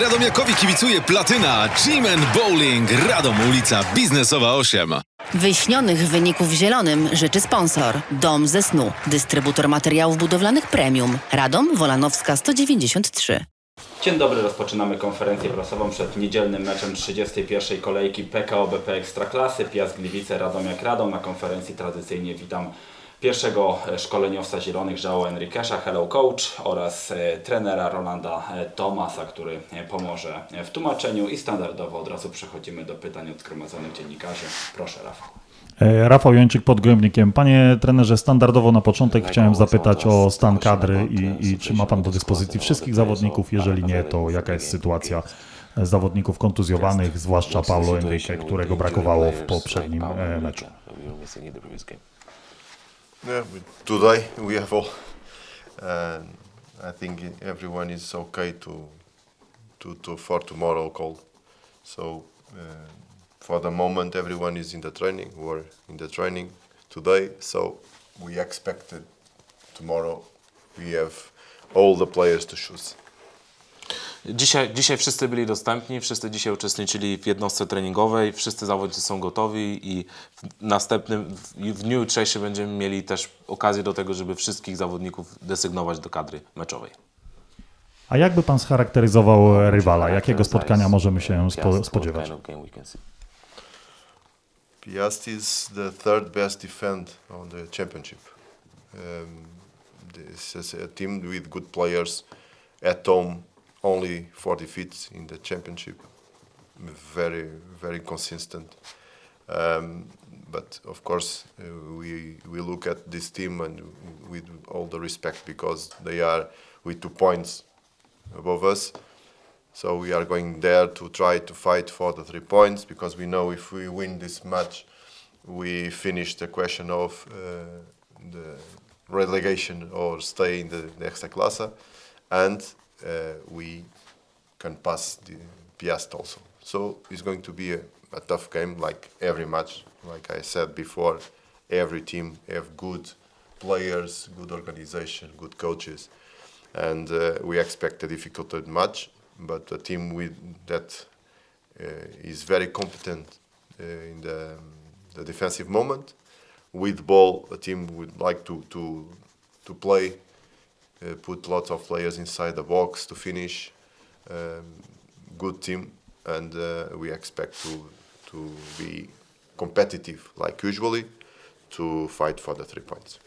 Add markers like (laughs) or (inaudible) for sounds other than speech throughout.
Radomiakowi kibicuje Platyna, Gym and Bowling, Radom ulica Biznesowa 8. Wyśnionych wyników zielonym życzy sponsor. Dom ze snu. Dystrybutor materiałów budowlanych premium. Radom Wolanowska 193. Dzień dobry, rozpoczynamy konferencję prasową przed niedzielnym meczem 31. kolejki PKO BP Ekstraklasy Piast Gliwice Radomiak Radom. Na konferencji tradycyjnie witam pierwszego e, szkoleniowca Zielonych Żao Enriquesza, Hello Coach oraz e, trenera Rolanda e, Tomasa, który pomoże w tłumaczeniu i standardowo od razu przechodzimy do pytań od zgromadzonych dziennikarzy. Proszę Rafał. Rafał Jończyk pod Gołębnikiem. Panie trenerze, standardowo na początek chciałem zapytać o stan kadry i, i czy ma Pan do dyspozycji wszystkich zawodników? Jeżeli nie, to jaka jest sytuacja zawodników kontuzjowanych, zwłaszcza Paulo Enrique, którego brakowało w poprzednim meczu? Yeah, today we have all, and I think everyone is okay to, to, to for tomorrow call. So uh, for the moment, everyone is in the training. We're in the training today, so we expected tomorrow we have all the players to choose. Dzisiaj, dzisiaj wszyscy byli dostępni, wszyscy dzisiaj uczestniczyli w jednostce treningowej, wszyscy zawodnicy są gotowi i w następnym, w, dniu jutrzejszym będziemy mieli też okazję do tego, żeby wszystkich zawodników desygnować do kadry meczowej. A jakby Pan scharakteryzował rywala? Jakiego spotkania możemy się spo, spodziewać? Piast is the third best defense on the championship. Um, this is a team with good players at home, only four defeats in the championship. Very, very consistent. Um, but of course, uh, we we look at this team and with all the respect because they are with two points above us. So we are going there to try to fight for the three points because we know if we win this match, we finish the question of uh, the relegation or stay in the, the Extraclasa, and we can pass the Piast also. So it's going to be a, a tough game, like every match. Like I said before, every team have good players, good organization, good coaches, and uh, we expect a difficult match. But a team with that uh, is very competent uh, in the, the defensive moment. With ball, a team would like to to to play, uh, put lots of players inside the box to finish. Um, good team, and uh, we expect to to be competitive like usually, to fight for the three points.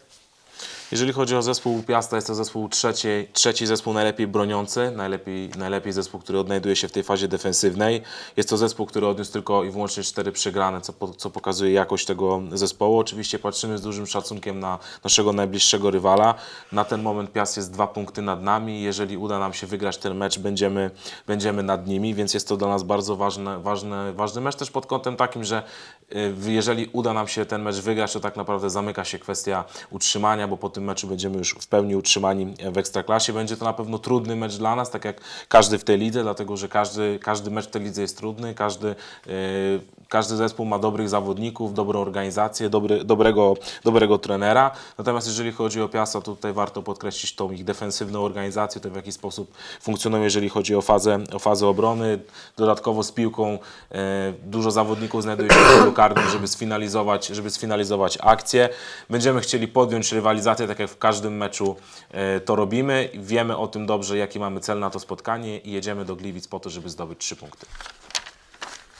Jeżeli chodzi o zespół Piasta, jest to zespół trzeci, trzeci zespół najlepiej broniący, najlepiej, najlepiej zespół, który odnajduje się w tej fazie defensywnej. Jest to zespół, który odniósł tylko i wyłącznie cztery przegrane, co, co pokazuje jakość tego zespołu. Oczywiście patrzymy z dużym szacunkiem na naszego najbliższego rywala. Na ten moment Piast jest dwa punkty nad nami. Jeżeli uda nam się wygrać ten mecz, będziemy, będziemy nad nimi, więc jest to dla nas bardzo ważne, ważne, ważny mecz też pod kątem takim, że y, jeżeli uda nam się ten mecz wygrać, to tak naprawdę zamyka się kwestia utrzymania, bo po tym meczu będziemy już w pełni utrzymani w Ekstraklasie. Będzie to na pewno trudny mecz dla nas, tak jak każdy w tej lidze, dlatego że każdy, każdy mecz w tej lidze jest trudny, każdy, y, każdy zespół ma dobrych zawodników, dobrą organizację, dobry, dobrego, dobrego trenera. Natomiast jeżeli chodzi o Piasta, to tutaj warto podkreślić tą ich defensywną organizację, to w jaki sposób funkcjonują, jeżeli chodzi o fazę, o fazę obrony. Dodatkowo z piłką e, dużo zawodników znajduje się w polu karnym, żeby sfinalizować, żeby sfinalizować akcję. Będziemy chcieli podjąć rywalizację, tak jak w każdym meczu e, to robimy. Wiemy o tym dobrze, jaki mamy cel na to spotkanie i jedziemy do Gliwic po to, żeby zdobyć trzy punkty.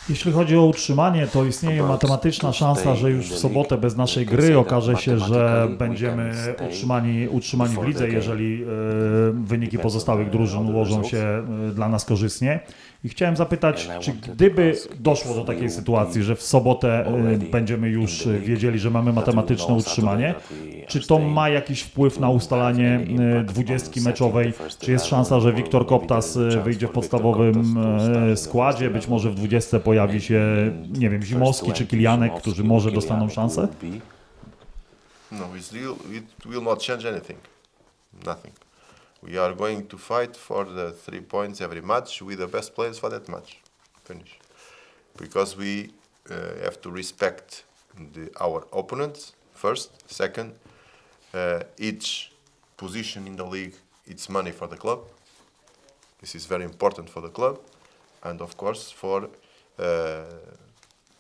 Jeśli chodzi o utrzymanie, to istnieje matematyczna szansa, że już w sobotę bez naszej gry okaże się, że będziemy utrzymani, utrzymani w lidze, jeżeli e, wyniki pozostałych drużyn ułożą się e, dla nas korzystnie. I chciałem zapytać, czy gdyby doszło do takiej sytuacji, że w sobotę e, będziemy już wiedzieli, że mamy matematyczne utrzymanie, czy to ma jakiś wpływ na ustalanie e, dwudziestki meczowej? Czy jest szansa, że Wiktor Koptas wyjdzie w podstawowym składzie? Być może w dwudziestce pojawi się, nie wiem, Zimowski czy Kilianek, którzy może dostaną szansę? No, it will not change anything. Nothing. We are going to fight for the three points every match with the best players for that match. Finish. Because we uh, have to respect the, our opponents first. Second, uh, each position in the league it's money for the club. This is very important for the club, and of course for uh,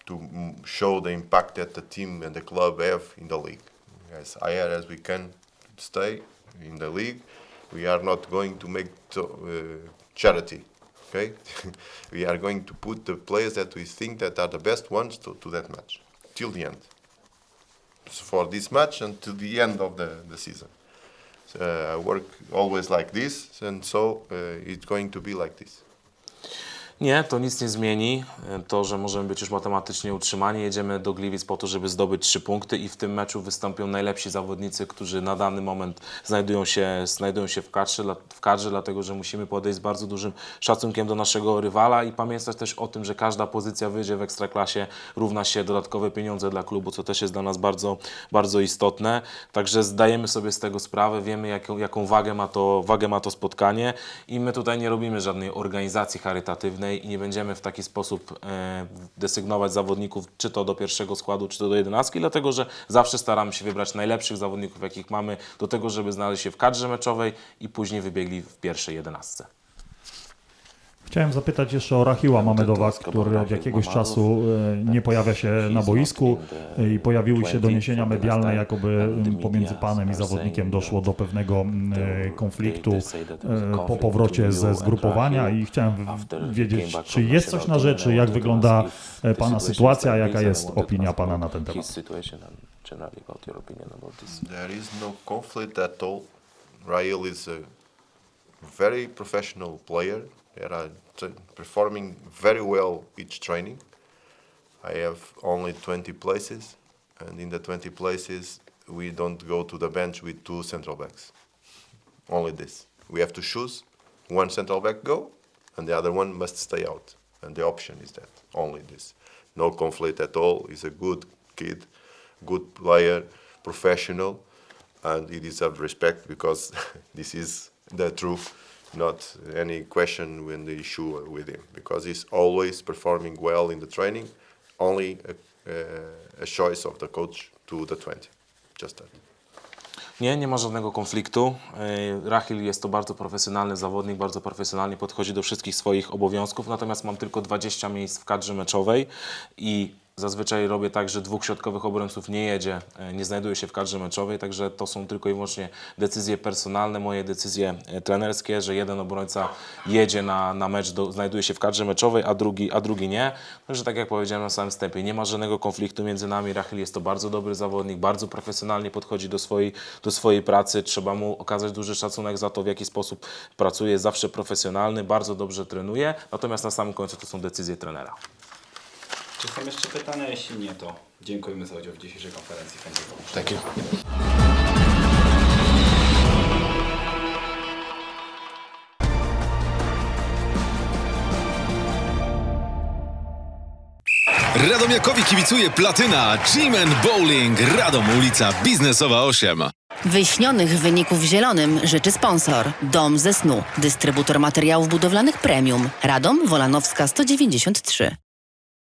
to show the impact that the team and the club have in the league. As higher as we can stay in the league, we are not going to make to, uh, charity. Okay, (laughs) we are going to put the players that we think that are the best ones to, to that match till the end. For this match and until the end of the, the season. So, uh, I work always like this, and so uh, it's going to be like this. Nie, to nic nie zmieni. To, że możemy być już matematycznie utrzymani, jedziemy do Gliwic po to, żeby zdobyć trzy punkty i w tym meczu wystąpią najlepsi zawodnicy, którzy na dany moment znajdują się, znajdują się w, kadrze, w kadrze, dlatego że musimy podejść z bardzo dużym szacunkiem do naszego rywala i pamiętać też o tym, że każda pozycja wyżej w Ekstraklasie równa się dodatkowe pieniądze dla klubu, co też jest dla nas bardzo, bardzo istotne. Także zdajemy sobie z tego sprawę, wiemy jaką, jaką wagę, ma to, wagę ma to spotkanie i my tutaj nie robimy żadnej organizacji charytatywnej i nie będziemy w taki sposób e, desygnować zawodników, czy to do pierwszego składu, czy to do jedenastki, dlatego że zawsze staramy się wybrać najlepszych zawodników, jakich mamy, do tego, żeby znaleźć się w kadrze meczowej i później wybiegli w pierwszej jedenastce. Chciałem zapytać jeszcze o Rachiła Mamedowa, który od jakiegoś czasu e, nie pojawia się na boisku i pojawiły się doniesienia medialne, jakoby pomiędzy panem i zawodnikiem doszło do pewnego e, konfliktu e, po powrocie ze zgrupowania i chciałem wiedzieć, czy jest coś na rzeczy, jak wygląda pana sytuacja, jaka jest opinia pana na ten temat. There is no conflict at all. Rael is a very professional player. They are t- performing very well each training. I have only 20 places, and in the 20 places, we don't go to the bench with two central backs. Only this. We have to choose one central back go, and the other one must stay out. And the option is that only this. No conflict at all. He's a good kid, good player, professional, and he deserves respect because (laughs) this is the truth, not any question when the issue with him. Because he's always performing well in the training. Only a, a, choice of the coach to the 20. Just that. Nie, nie ma żadnego konfliktu. Yy, Rachil jest to bardzo profesjonalny zawodnik, bardzo profesjonalnie podchodzi do wszystkich swoich obowiązków, natomiast mam tylko 20 miejsc w kadrze meczowej i zazwyczaj robię tak, że dwóch środkowych obrońców nie jedzie, yy, nie znajduje się w kadrze meczowej, także to są tylko i wyłącznie decyzje personalne, moje decyzje yy, trenerskie, że jeden obrońca jedzie na, na mecz, do, znajduje się w kadrze meczowej, a drugi, a drugi nie. Także tak jak powiedziałem na samym wstępie, nie ma żadnego konfliktu między nami. Rachel jest to bardzo dobry zawodnik, bardzo profesjonalnie podchodzi do swojej, do swojej pracy. Trzeba mu okazać duży szacunek za to, w jaki sposób pracuje. Zawsze profesjonalny, bardzo dobrze trenuje. Natomiast na samym końcu to są decyzje trenera. Czy są jeszcze pytania? Jeśli nie, to dziękujemy za udział w dzisiejszej konferencji. Thank you. Radomiakowi kibicuje Platyna, Gym and Bowling, Radom ulica Biznesowa 8. Wyśnionych wyników w zielonym życzy sponsor. Dom ze snu. Dystrybutor materiałów budowlanych premium. Radom Wolanowska 193.